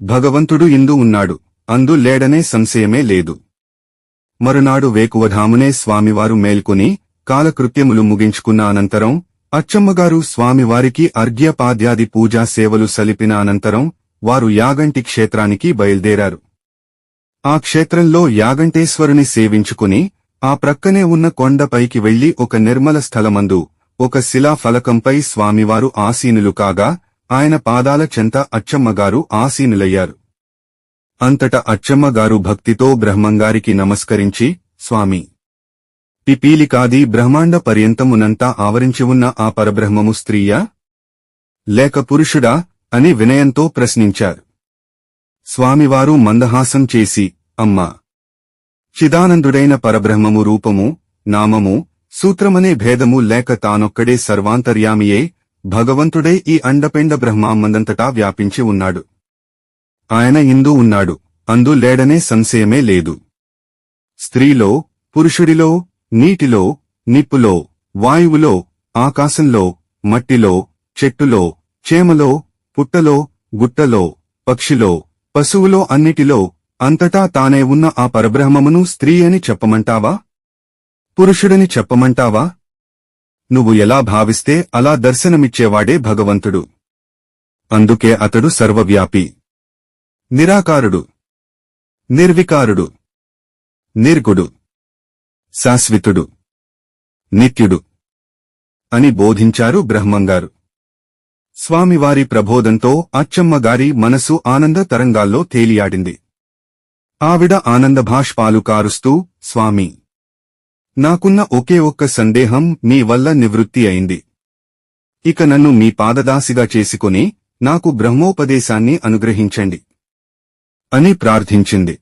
భగవంతుడు ఇందు ఉన్నాడు అందు లేడనే సంశయమే లేదు. మరునాడు వేకువధామునే స్వామివారు మేల్కొని కాలకృత్యములు ముగించుకున్న అనంతరం అచ్చమ్మగారు స్వామివారికి అర్ఘ్యపాద్యాది పూజా సేవలు సలిపిన అనంతరం వారు యాగంటి క్షేత్రానికి బయల్దేరారు. ఆ క్షేత్రంలో యాగంటేశ్వరుని సేవించుకుని ఆ ప్రక్కనే ఉన్న కొండపైకి వెళ్ళి ఒక నిర్మల స్థలమందు ఒక శిలా ఫలకంపై స్వామివారు ఆసీనులు కాగా ఆయన పాదాల చెంత అచ్చమ్మగారు ఆసీనులయ్యారు. అంతట అచ్చమ్మగారు భక్తితో బ్రహ్మంగారికి నమస్కరించి స్వామి! పిపీలికాది బ్రహ్మాండ పర్యంతమునంతా ఆవరించి ఉన్న ఆ పరబ్రహ్మము స్త్రీయా? లేక పురుషుడా? అని వినయంతో ప్రశ్నించారు. స్వామివారు మందహాసం చేసి అమ్మా! చిదానందుడైన పరబ్రహ్మము రూపము నామము సూత్రమనే భేదము లేక తానొక్కడే సర్వాంతర్యామియే భగవంతుడే ఈ అండపిండ బ్రహ్మామందంతటా వ్యాపించి ఉన్నాడు. ఆయన ఇందు ఉన్నాడు అందు లేడనే సంశయమే లేదు. స్త్రీలో పురుషుడిలో నీటిలో నిప్పులో వాయువులో ఆకాశంలో మట్టిలో చెట్టులో చేమలో పుట్టలో గుట్టలో పక్షిలో పశువులో అన్నిటిలో అంతటా తానే ఉన్న ఆ పరబ్రహ్మమును స్త్రీ అని చెప్పమంటావా? పురుషుడని చెప్పమంటావా? నువ్వు ఎలా భావిస్తే అలా దర్శనమిచ్చేవాడే భగవంతుడు. అందుకే అతడు సర్వవ్యాపి. నిరాకారుడు. నిర్వికారుడు. నిర్గుడు. శాశ్వతుడు. నిత్యుడు. అని బోధించారు బ్రహ్మంగారు. స్వామివారి ప్రబోధంతో అచ్చమ్మగారి మనసు ఆనంద తరంగాల్లో తేలియాడింది. ఆవిడ ఆనందభాష్పాలు కారుస్తూ స్వామి నాకున్న ఒకే ఒక్క సందేహం మీ వల్ల నివృత్తి అయింది. ఇక నన్ను మీ పాదదాసిగా చేసుకుని నాకు బ్రహ్మోపదేశాన్ని అనుగ్రహించండి. అని ప్రార్థించింది.